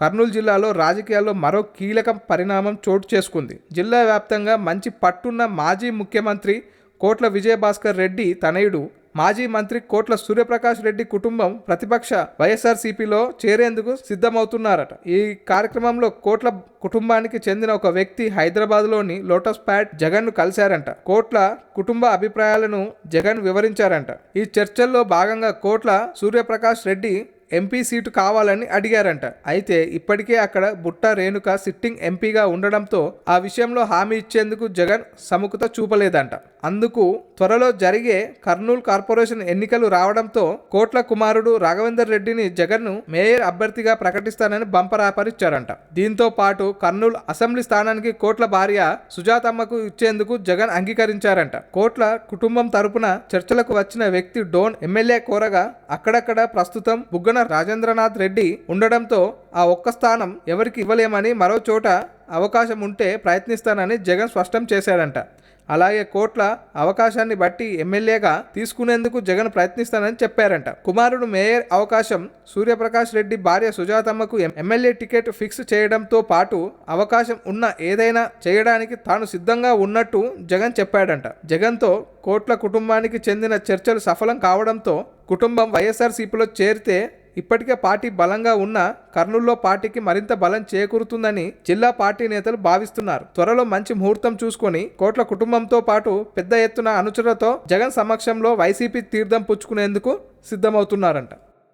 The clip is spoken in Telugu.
కర్నూలు జిల్లాలో రాజకీయాల్లో మరో కీలక పరిణామం చోటు చేసుకుంది. జిల్లా వ్యాప్తంగా మంచి పట్టున్న మాజీ ముఖ్యమంత్రి కోట్ల విజయభాస్కర్ రెడ్డి తనయుడు. మాజీ మంత్రి కోట్ల సూర్యప్రకాష్ రెడ్డి కుటుంబం ప్రతిపక్ష వైఎస్ఆర్సీపీలో చేరేందుకు సిద్ధమవుతున్నారట. ఈ కార్యక్రమంలో కోట్ల కుటుంబానికి చెందిన ఒక వ్యక్తి హైదరాబాద్లోని లోటస్ ప్యాడ్ జగన్ను కలిశారంట. కోట్ల కుటుంబ అభిప్రాయాలను జగన్ వివరించారంట. ఈ చర్చల్లో భాగంగా కోట్ల సూర్యప్రకాష్ రెడ్డి ఎంపీ సీటు కావాలని అడిగారంట. అయితే ఇప్పటికే అక్కడ బుట్ట రేణుక సిట్టింగ్ ఎంపీగా ఉండడంతో ఆ విషయంలో హామీ ఇచ్చేందుకు జగన్ సముఖత చూపలేదంట. అందుకు త్వరలో జరిగే కర్నూలు కార్పొరేషన్ ఎన్నికలు రావడంతో కోట్ల కుమారుడు రాఘవేందర్ రెడ్డిని జగన్ను మేయర్ అభ్యర్థిగా ప్రకటిస్తానని బంపరాపరిచ్చారంట దీంతో పాటు కర్నూలు అసెంబ్లీ స్థానానికి కోట్ల భార్య సుజాతమ్మకు ఇచ్చేందుకు జగన్ అంగీకరించారంట. కోట్ల కుటుంబం తరపున చర్చలకు వచ్చిన వ్యక్తి డోన్ ఎమ్మెల్యే కోరగా అక్కడక్కడ ప్రస్తుతం బుగ్గన రాజేంద్రనాథ్ రెడ్డి ఉండడంతో ఆ ఒక్క స్థానం ఎవరికి ఇవ్వలేమని మరో చోట అవకాశం ఉంటే ప్రయత్నిస్తానని జగన్ స్పష్టం చేశాడంట. అలాగే కోట్ల అవకాశాన్ని బట్టి ఎమ్మెల్యేగా తీసుకునేందుకు జగన్ ప్రయత్నిస్తానని చెప్పారంట. కుమారుడు మేయర్ అవకాశం సూర్యప్రకాష్ రెడ్డి భార్య సుజాతమ్మకు ఎం- ఎమ్మెల్యే టికెట్ ఫిక్స్ చేయడంతో పాటు అవకాశం ఉన్న ఏదైనా చేయడానికి తాను సిద్ధంగా ఉన్నట్టు జగన్ చెప్పాడంట. జగన్తో కోట్ల కుటుంబానికి చెందిన చర్చలు సఫలం కావడంతో కుటుంబం వైఎస్ఆర్సీపీలో చేరితే ఇప్పటికే పార్టీ బలంగా ఉన్న కర్నూల్లో పార్టీకి మరింత బలం చేకూరుతుందని జిల్లా పార్టీ నేతలు భావిస్తున్నారు. త్వరలో మంచి ముహూర్తం చూసుకొని కోట్ల కుటుంబంతో పాటు పెద్ద ఎత్తున అనుచరులతో జగన్ సమక్షంలో వైసీపీ తీర్థం పుచ్చుకునేందుకు సిద్ధమవుతున్నారంట.